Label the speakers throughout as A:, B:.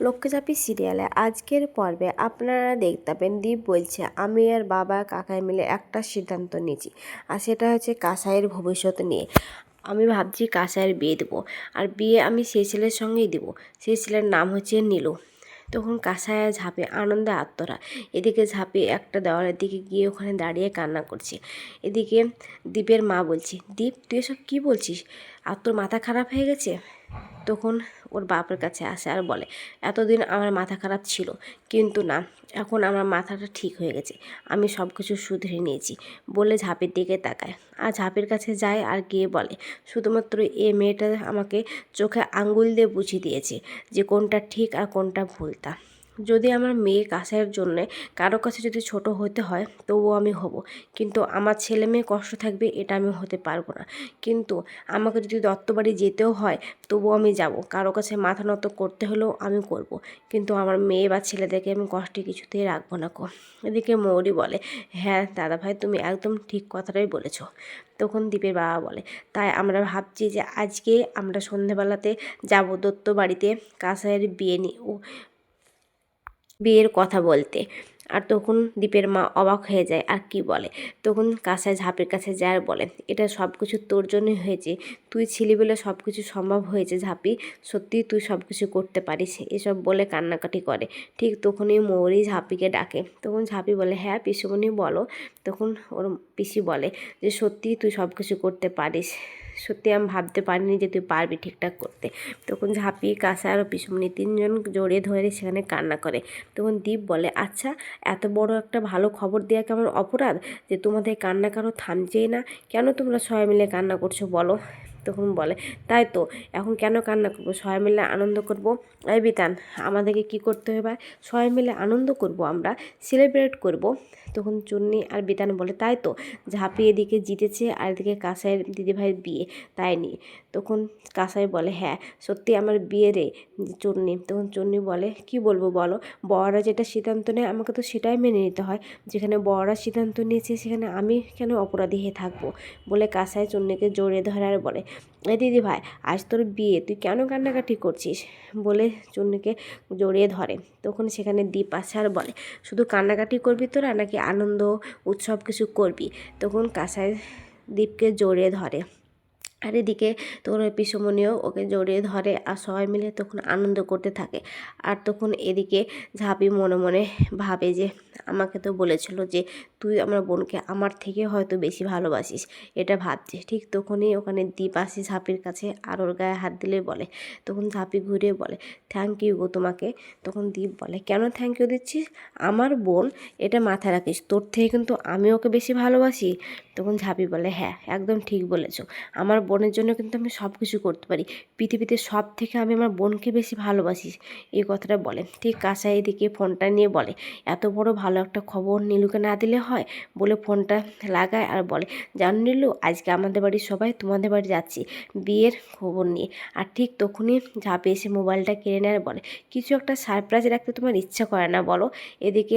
A: লক্ষ্মীচাপি সিরিয়ালে আজকের পর্বে আপনারা দেখতে পাবেন, দীপ বলছে, আমি আর বাবা কাকাই মিলে একটা সিদ্ধান্ত নিয়েছি, আর সেটা হচ্ছে কাসাইয়ের ভবিষ্যৎ নিয়ে। আমি ভাবছি কাসাইয়ের বিয়ে দেবো, আর বিয়ে আমি সেই ছেলের সঙ্গেই দেবো, সেই ছেলের নাম হচ্ছে নীলু। তখন কাসায়া ঝাঁপে আনন্দে আত্মরা এদিকে ঝাঁপে একটা দেওয়ালের দিকে গিয়ে ওখানে দাঁড়িয়ে কান্না করছে। এদিকে দীপের মা বলছে, দীপ, তুই এসব কী বলছিস? আর তোর মাথা খারাপ হয়ে গেছে? তখন ওর বাপের কাছে আসে আর বলে, এতদিন আমার মাথা খারাপ ছিল, কিন্তু না, এখন আমার মাথাটা ঠিক হয়ে গেছে। আমি সব কিছু শুধরে নিয়েছি। বলে ঝাঁপের দিকে তাকায়। আর ঝাঁপের কাছে যায় আর গিয়ে বলে, শুধুমাত্র এ মেয়েটা আমাকে চোখে আঙ্গুল দিয়ে বুঝিয়ে দিয়েছে যে কোনটা ঠিক আর কোনটা ভুল তা। যদি আমার মেয়ে কাছের জন্যে কারও কাছে যদি ছোট হতে হয়, তবুও আমি হব। কিন্তু আমার ছেলে মেয়ে কষ্ট থাকবে, এটা আমি হতে পারব না। কিন্তু আমাকে যদি দত্তবাড়ি যেতেও হয়, তবুও আমি যাব। কারও কাছে মাথা নত করতে হলেও আমি করব। কিন্তু আমার মেয়ে বা ছেলেদেরকে আমি কষ্টে কিছুতেই রাখব না কো। এদিকে মৌরি বলে হ্যাঁ দাদা ভাই, তুমি একদম ঠিক কথাটাই বলেছ। তখন দীপের বাবা বলে, তাই আমরা ভাবছি যে আজকে আমরা সন্ধেবেলাতে যাব দত্ত বাড়িতে কাসাইয়ের বিয়ে নিয়ে। ও বিয়ের কথা বলতে। আর তখন দীপের মা অবাক হয়ে যায়, আর কি বলে? তখন কাঁসায় ঝাপের কাছে যায় আর বলে, এটা সব কিছু তোর জন্যই হয়েছে। তুই ছিলি বলে সব কিছু সম্ভব হয়েছে ঝাঁপি। সত্যি তুই সব কিছু করতে পারিস। এসব বলে কান্নাকাটি করে। ঠিক তখনই মৌরি ঝাঁপিকে ডাকে। তখন ঝাঁপি বলে হ্যাঁ পিসুমণি বলো। তখন ওর পিসি বলে যে, সত্যি তুই সব কিছু করতে পারিস। সত্যি আমি ভাবতে পারিনি যে তুই পারবি ঠিকঠাক করতে। তখন ঝাঁপিয়ে কাঁসা আর পিসুমনি তিনজন জড়িয়ে ধরে সেখানে কান্না করে। তখন দীপ বলে আচ্ছা এত বড় একটা ভালো খবর দেওয়া কেমন অপরাধ? যে তোমাদের কান্না কারও থামছেই না। কেন তোমরা সবাই মিলে কান্না করছ বলো? তখন বলে। তাই তো, এখন কেন কান্না করব? সবাই মিলে আনন্দ করব। এই বিতান, আমাদেরকে কি করতে হবে সবাই মিলে আনন্দ করব আমরা সেলিব্রেট করব। তখন চুন্নি আর বিতান বলে, তাই তো, ঝাঁপি এদিকে জিতেছে আর এদিকে কাসাইয়ের দিদিভাইয়ের বিয়ে, তাই নিয়ে। তখন কাসাই বলে হ্যাঁ সত্যি আমার বিয়ে রে, চুন্নি। তখন চুন্নি বলে, কি বলব বলো? বড়রা যেটা সিদ্ধান্ত নেয়, আমাকে তো সেটাই মেনে নিতে হয়। যেখানে বড়রা সিদ্ধান্ত নিয়েছে, সেখানে আমি কেন অপরাধী হয়ে থাকব? বলে কাসাই চুন্নিকে জড়িয়ে ধরে আর বলে দিদি ভাই, আজ তোর বিয়ে, তুই কেন কান্নাকাটি করছিস? বলে চুন্নিকে জড়িয়ে ধরে। তখন সেখানে দীপ আসে আর বলে, শুধু কান্নাকাটি করবি তোরা, নাকি আনন্দ, উৎসব কিছু করবি? তখন কাঁসায় দীপকে জড়িয়ে ধরে। আর এদিকে তখন ওই ওকে জড়িয়ে ধরে আর সবাই মিলে তখন আনন্দ করতে থাকে। আর তখন এদিকে ঝাঁপি মনে মনে ভাবে যে, আমাকে তো বলেছিল যে, তুই আমার বোনকে আমার থেকে হয়তো বেশি ভালোবাসিস। এটা ভাবছিস। ঠিক তখনই ওখানে দ্বীপ আসি ঝাঁপির কাছে আর ওর গায়ে হাত দিলে বলে। তখন ঝাঁপি ঘুরে বলে থ্যাংক ইউ গো তোমাকে। তখন দ্বীপ বলে, কেন থ্যাংক ইউ দিচ্ছিস? আমার বোন এটা মাথায় রাখিস। তোর থেকে কিন্তু আমি ওকে বেশি ভালোবাসি? তখন ঝাঁপি বলে হ্যাঁ একদম ঠিক বলেছ। আমার বোনের জন্য কিন্তু আমি সব কিছু করতে পারি। পৃথিবীতে সব থেকে আমি আমার বোনকে বেশি ভালোবাসি, এই কথাটা বলে। ঠিক কাঁচা এদিকে ফোনটা নিয়ে বলে, এত বড় ভালো একটা খবর নীলুকে না দিলে হয়? বলে ফোনটা লাগায় আর বলে, জানো নীলু, আজকে আমাদের বাড়ির সবাই তোমাদের বাড়ি যাচ্ছি বিয়ের খবর নিয়ে। আর ঠিক তখনই ঝাঁপে এসে মোবাইলটা কিনে নেয় আর বলে, কিছু একটা সারপ্রাইজ রাখতে তোমার ইচ্ছা করে না বলো। এদিকে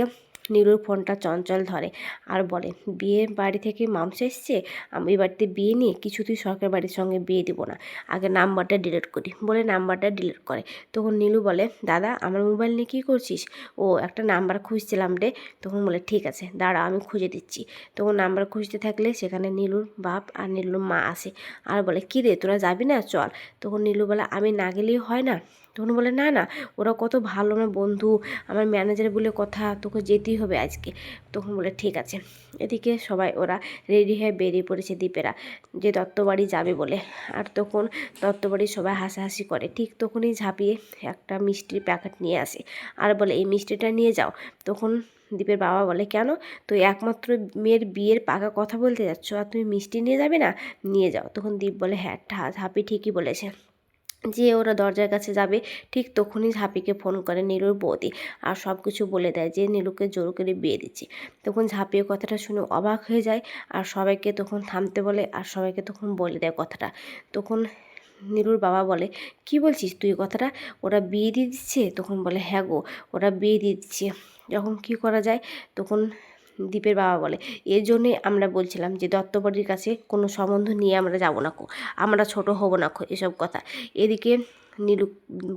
A: নীলুর ফোনটা চঞ্চল ধরে আর বলে, বিয়ে বাড়ি থেকে মাংস এসছে? আমি বাড়িতে বিয়ে নিয়ে কিছুতেই সরকার বাড়ির সঙ্গে বিয়ে দিব না। আগে নাম্বারটা ডিলিট করি। বলে নাম্বারটা ডিলিট করে। তখন নীলু বলে, দাদা, আমার মোবাইল নিয়ে কী করছিস? ও, একটা নাম্বার খুঁজছিলাম রে। তখন বলে, ঠিক আছে, দাঁড়া, আমি খুঁজে দিচ্ছি। তখন নাম্বার খুঁজতে থাকলে সেখানে নীলুর বাপ আর নীলুর মা আসে। আর বলে, কী রে, তোরা যাবি না? চল। তখন নীলু বলে, আমি না গেলেই হয় না? তখন বলে, না না, ওরা কত ভালো আমার বন্ধু, আমার ম্যানেজার বলে কথা, তোকে যেতেই হবে আজকে। তখন বলে, ঠিক আছে। এদিকে সবাই ওরা রেডি হয়ে বেরিয়ে পড়েছে দ্বীপেরা, যে দত্তবাড়ি যাবে বলে। আর তখন দত্তবাড়ি সবাই হাসাহাসি করে, ঠিক তখনই ঝাঁপিয়ে একটা মিষ্টির প্যাকেট নিয়ে আসে। আর বলে, এই মিষ্টিটা নিয়ে যাও। তখন দীপের বাবা বলে, কেন? তুই একমাত্র মেয়ের বিয়ের পাকা কথা বলতে যাচ্ছ, আর তুমি মিষ্টি নিয়ে যাবে না? নিয়ে যাও। তখন দীপ বলে হ্যাঁ ঝাঁপি ঠিকই বলেছে। যে ওরা দরজার কাছে যাবে, ঠিক তখনই ঝাঁপিকে ফোন করে নীলুর বৌদি আর সব কিছু বলে দেয় যে নীলুকে জোর করে বিয়ে দিচ্ছে। তখন ঝাঁপিয়ে কথাটা শুনে অবাক হয়ে যায় আর সবাইকে তখন থামতে বলে আর সবাইকে তখন বলে দেয় কথাটা। তখন নীলুর বাবা বলে, কি বলছিস তুই কথাটা? ওরা বিয়ে দিয়ে দিচ্ছে? তখন বলে হ্যাঁ গো, ওরা বিয়ে দিয়ে দিচ্ছে। যখন কি করা যায়, তখন দীপের বাবা বলে। এর জন্যে আমরা বলছিলাম যে, দত্তবাড়ির কাছে কোনো সম্বন্ধ নিয়ে আমরা যাব না কো। আমরা ছোট হব না কো এসব কথা। এদিকে নীলু,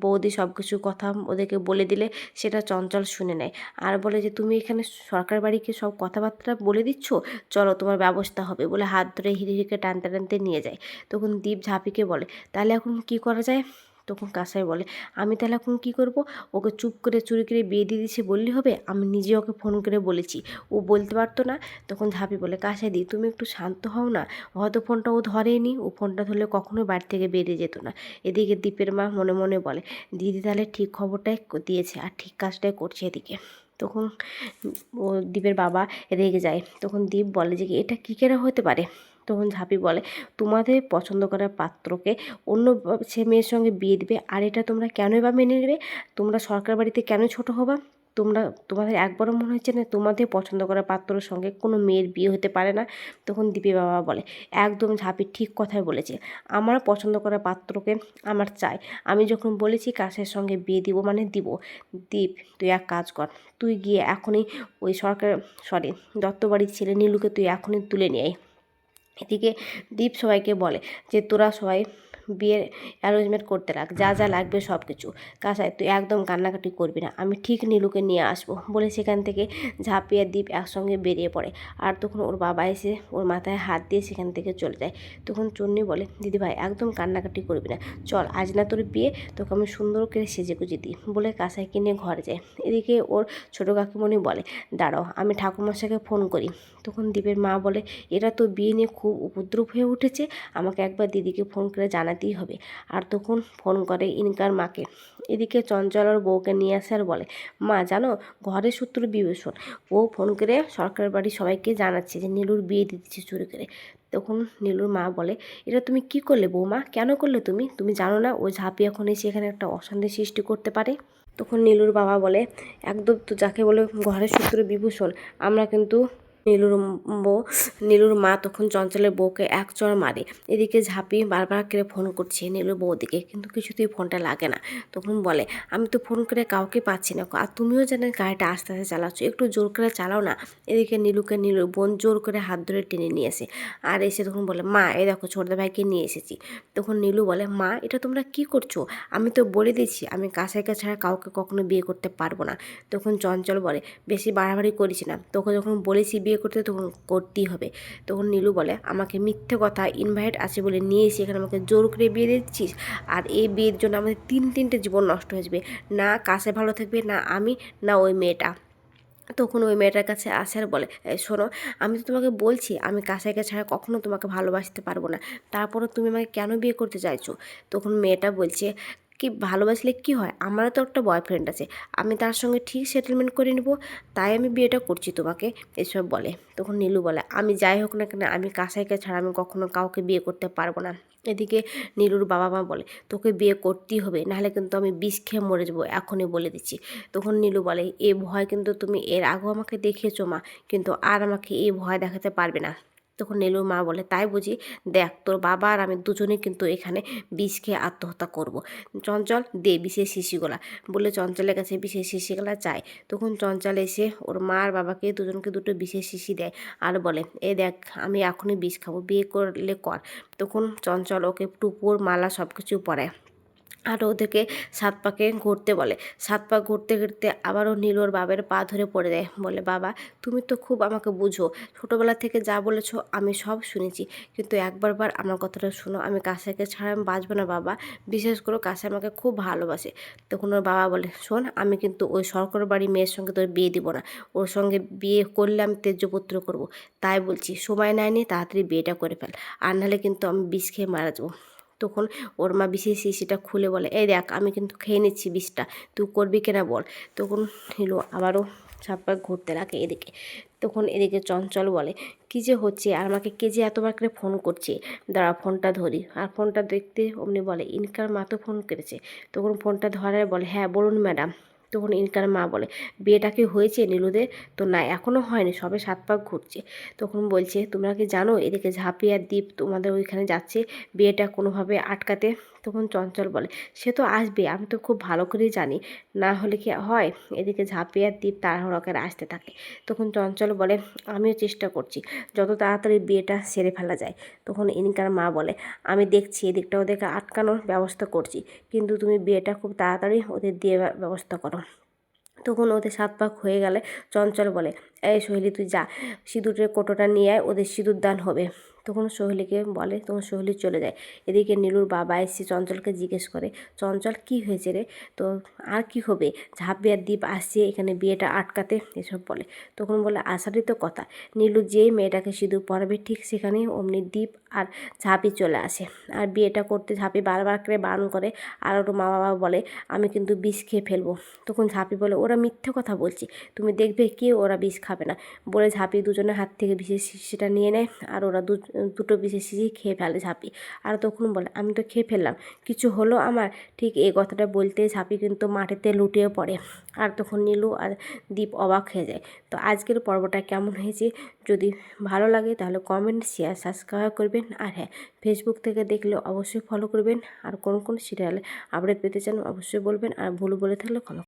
A: বৌদি সব কিছু কথা ওদেরকে বলে দিলে সেটা চঞ্চল শুনে নেয়। আর বলে যে, তুমি এখানে সরকার বাড়িকে সব কথাবার্তা বলে দিচ্ছ? চলো তোমার ব্যবস্থা হবে। বলে হাত ধরে হিরে হিরিহিরিকে টানতে টানতে নিয়ে যায়। তখন দীপ ঝাঁপিকে বলে, তাহলে এখন কি করা যায়? তখন কাসাই বলে, আমি তাহলে এখন কী করব? ওকে চুপ করে, চুরি করে বিয়ে দিয়ে দিচ্ছে বললে হবে? আমি নিজে ওকে ফোন করে বলেছি। ও বলতে পারতো না। তখন ঝাঁপি বলে, কাসাই দি, তুমি একটু শান্ত হও না। হয়তো ফোনটা ও ধরেনি। ও ফোনটা ধরলে কখনোই বাড়ি থেকে বেরিয়ে যেত না। এদিকে দীপের মা মনে মনে বলে, দিদি তাহলে ঠিক খবরটাই দিয়েছে আর ঠিক কাজটাই করছে এদিকে। তখন ও দীপের বাবা রেগে যায়। তখন দীপ বলে যে, এটা কী কেনা হতে পারে? তখন ঝাঁপি বলে, তোমাদের পছন্দ করা পাত্রকে অন্য সে মেয়ের সঙ্গে বিয়ে দিবে, আর এটা তোমরা কেনই বা মেনে নেবে? তোমরা সরকার বাড়িতে কেন ছোট হবা? তোমরা, তোমাদের একবারও মনে হচ্ছে না তোমাদের পছন্দ করা পাত্রর সঙ্গে কোনো মেয়ের বিয়ে হতে পারে না? তখন দীপি বাবা বলে, একদম ঝাঁপি, ঠিক কথাই বলেছে। আমার পছন্দ করা পাত্রকে আমার চাই। আমি যখন বলেছি কাছের সঙ্গে বিয়ে দিব মানে দিব। দীপ, তুই এক কাজ কর, তুই গিয়ে এখনই ওই সরকার সরি দত্তবাড়ির ছেলে নীলুকে তুই এখনই তুলে নিয়ে আয়। এদিকে দীপ সবাইকে বলে যে তোরা সবাই বিয়ের অ্যারেঞ্জমেন্ট করতে রাখ, যা যা লাগবে সব কিছু কাসায় তুই একদম কান্নাকাটি করবি না। আমি ঠিক নীলুকে নিয়ে আসব বলে সেখান থেকে ঝাঁপিয়ে দ্বীপ একসঙ্গে বেরিয়ে পড়ে। আর তখন ওর বাবা এসে ওর মাথায় হাত দিয়ে সেখান থেকে চলে যায়। তখন চন্নি বলে দিদিভাই একদম কান্নাকাটি করবি না। চল, আজ না তোর বিয়ে, তোকে আমি সুন্দর করে সেজে গুজে দিই বলে কাসাইকে নিয়ে ঘরে যায়। এদিকে ওর ছোটো কাকিমণি বলে, দাঁড়াও, আমি ঠাকুরমশাইকে ফোন করি। তখন দীপের মা বলে, এরা তো বিয়ে নিয়ে খুব উপদ্রব হয়ে উঠেছে। আমাকে একবার দিদিকে ফোন করে জানাতেই হবে। আর তখন ফোন করে ইনকার মাকে। এদিকে চঞ্চল ওর বউকে নিয়ে আসে আর বলে, মা, জানো, ঘরের সূত্র বিবেচন। ও ফোন করে সরকার বাড়ি সবাইকে জানাচ্ছে যে, নীলুর বিয়ে দিচ্ছে চুরি করে। তখন নীলুর মা বলে, এটা তুমি কি করলে বৌমা কেন করলে তুমি? তুমি জানো না, ও ঝাঁপি এখন এসে এখানে একটা অশান্তি সৃষ্টি করতে পারে? তখন নীলুর বাবা বলে, একদম তো যাকে বলে ঘরের সূত্র বিভূষণ, আমরা কিন্তু নীলুর বউ, নীলুর মা তখন চঞ্চলের বউকে এক চড় মারে। এদিকে ঝাঁপি বারবার করে ফোন করছে নীলুর বউদিকে, কিন্তু কিছুতেই ফোনটা লাগে না। তখন বলে, আমি তো ফোন করে কাউকে পাচ্ছি না আর তুমিও জানেন গাড়িটা আস্তে আস্তে চালাচ্ছ, একটু জোর করে চালাও না। এদিকে নীলুকে নীলুর বোন জোর করে হাত ধরে টেনে নিয়ে আসে। আর এসে তখন বলে, মা, এই দেখো ছোটদা ভাইকে নিয়ে এসেছি। তখন নীলু বলে, মা, এটা তোমরা কি করছ? আমি তো বলে দিয়েছি, আমি কাছাইকা ছাড়া কাউকে কখনো বিয়ে করতে পারব না। তখন চঞ্চল বলে, বেশি বাড়াবাড়ি করিস না। তোকে যখন বলেছি বিয়ে করতে তখন করতেই হবে। তখন নীলু বলে, আমাকে মিথ্যে কথা ইনভাইট আছে বলে নিয়ে এসে এখানে আমাকে জোর করে বিয়ে দিচ্ছিস? আর এই বিয়ের জন্য আমাদের তিন তিনটে জীবন নষ্ট হয়ে যাবে। না কাছে ভালো থাকবে, না আমি, না ওই মেয়েটা। তখন ওই মেয়েটার কাছে আসে আর বলে শোনো, আমি তো তোমাকে বলছি, আমি কাছাইকে ছাড়া কখনো তোমাকে ভালোবাসতে পারব না। তারপরে তুমি আমাকে কেন বিয়ে করতে চাইছো? তখন মেয়েটা বলছে কি ভালোবাসলে কি হয়? আমারও তো একটা বয়ফ্রেন্ড আছে। আমি তার সঙ্গে ঠিক সেটেলমেন্ট করে নেব, তাই আমি বিয়েটা করছি তোমাকে, এসব বলে। তখন নীলু বলে, আমি যাই হোক না কেন, আমি কাসাইকে ছাড়া আমি কখনো কাউকে বিয়ে করতে পারব না। এদিকে নীলুর বাবা মা বলে, তোকে বিয়ে করতেই হবে, নাহলে কিন্তু আমি বিষ খেয়ে মরে যাব, এখনই বলে দিচ্ছি। তখন নীলু বলে, এ ভয় কিন্তু তুমি এর আগেও আমাকে দেখিয়েছো মা, কিন্তু আর আমাকে এই ভয় দেখাতে পারবে না। তখন নীলুর মা বলে, তাই বুঝি? দেখ, তোর বাবা আর আমি দুজনেই কিন্তু এখানে বিষ খেয়ে আত্মহত্যা করব। চঞ্চল দে বিষের শিশিগুলা। বলে চঞ্চলের কাছে বিষের শিশিগুলা চায়। তখন চঞ্চল এসে ওর মা আর বাবাকে দুজনকে দুটো বিষের শিশি দেয় আর বলে, এ দেখ, আমি এখনই বিষ খাব, বিয়ে করলে কর। তখন চঞ্চল ওকে টুপুর, মালা সব কিছু পরায়। আর ওদেরকে সাত পাকে ঘুরতে বলে। সাত পা ঘুরতে ঘুরতে আবারও নীলোর বাবার পা ধরে পড়ে দেয় বলে, বাবা, তুমি তো খুব আমাকে বুঝো। ছোটোবেলা থেকে যা বলেছ আমি সব শুনেছি। কিন্তু একবারবার আমার কথাটা শোনো। আমি কাসাকে ছাড়া আমি বাঁচবো না, বাবা। বিশেষ করে কাছে আমাকে খুব ভালোবাসে। তখন ওর বাবা বলে, শোন, আমি কিন্তু ওই সরকার বাড়ি মেয়ের সঙ্গে তোর বিয়ে দিব না। ওর সঙ্গে বিয়ে করলে আমি তেজ্যপুত্র করব। তাই বলছি, সময় নেয়নি, তাড়াতাড়ি বিয়েটা করে ফেল। আর নাহলে কিন্তু আমি বিষ খেয়ে মারা যাব। তখন ওর মা বিষের শিশিটা খুলে বলে, এই দেখ, আমি কিন্তু খেয়ে নিচ্ছি বিষটা, তুই করবি কিনা বল। তখন হিলো আবারও সাপটা ঘুরতে লাগে এদিকে। তখন এদিকে চঞ্চল বলে, কী যে হচ্ছে, আর আমাকে কে যে এতবার করে ফোন করছে? দাঁড়া, ফোনটা ধরি। আর ফোনটা দেখতে অমনি বলে, ইনকার মা তো ফোন করেছে। তখন ফোনটা ধরার বলে হ্যাঁ বলুন ম্যাডাম। তখন ইনকার মা বলে, বিয়েটা কি হয়েছে নীলুদের? তো না এখনও হয়নি, সবে সাত পাক ঘুরছে। তখন বলছে, তোমরা কি জানো, এদিকে ঝাঁপি আর দ্বীপ তোমাদের ওইখানে যাচ্ছে বিয়েটা কোনোভাবে আটকাতে? তখন চঞ্চল বলে, সে তো আসবে, আমি তো খুব ভালো করেই জানি, না হলে কি হয়? এদিকে ঝাঁপিয়ে আর দ্বীপ তাড়াহুড়ো আসতে থাকে। তখন চঞ্চল বলে, আমিও চেষ্টা করছি, যত তাড়াতাড়ি বিয়েটা সেরে ফেলা যায়। তখন ইনকার মা বলে, আমি দেখছি, এদিকটা ওদেরকে আটকানোর ব্যবস্থা করছি, কিন্তু তুমি বিয়েটা খুব তাড়াতাড়ি ওদের দিয়ে ব্যবস্থা করো। তখন। ওদের সাত পাক হয়ে গেলে চঞ্চল বলে, এই সোহেলি তুই যা, সিঁদুরের কোটোটা নিয়ে আয়, ওদের সিঁদুর দান হবে। তখন সোহেলিকে বলে, তখন সোহেলি চলে যায়। এদিকে নীলুর বাবা এসে চঞ্চলকে জিজ্ঞেস করে, চঞ্চল, কি হয়েছে রে? তো আর কি হবে? ঝাঁপি আর দ্বীপ আসছে এখানে বিয়েটা আটকাতে? এসব বলে। তখন বলে আসারই তো কথা। নীলু যেই মেয়েটাকে সিঁদুর পরাবে ঠিক সেখানে অমনি দ্বীপ আর ঝাঁপি চলে আসে। আর বিয়েটা করতে ঝাঁপি বারবার করে বারণ করে। আর ওর মা বাবা বলে, আমি কিন্তু বিষ খেয়ে ফেলব। তখন ঝাঁপি বলে, ওরা মিথ্যে কথা বলছি। তুমি দেখবে কে ওরা বিষ খাবে না? বলে ঝাঁপি দুজনের হাত থেকে বিষের সেটা নিয়ে নেয় আর ওরা দু দুটো বিষের শিশি খেয়ে ফেলে ঝাঁপি। আর তখন বলে, আমি তো খেয়ে ফেললাম। কিছু হলো আমার? ঠিক এই কথাটা বলতে ঝাঁপি কিন্তু মাটিতে লুটিয়ে পড়ে। আর তখন নীলু আর দীপ অবাক হয়ে যায়। তো আজকের পর্বটা কেমন হয়েছে? যদি ভালো লাগে তাহলে কমেন্ট শেয়ার সাবস্ক্রাইব করবেন। আর হ্যাঁ ফেসবুক থেকে দেখলে অবশ্যই ফলো করবেন। আর কোন কোন সিরিয়ালে আপডেট পেতে চান অবশ্যই বলবেন। আর ভুল বলে থাকলে ক্ষমা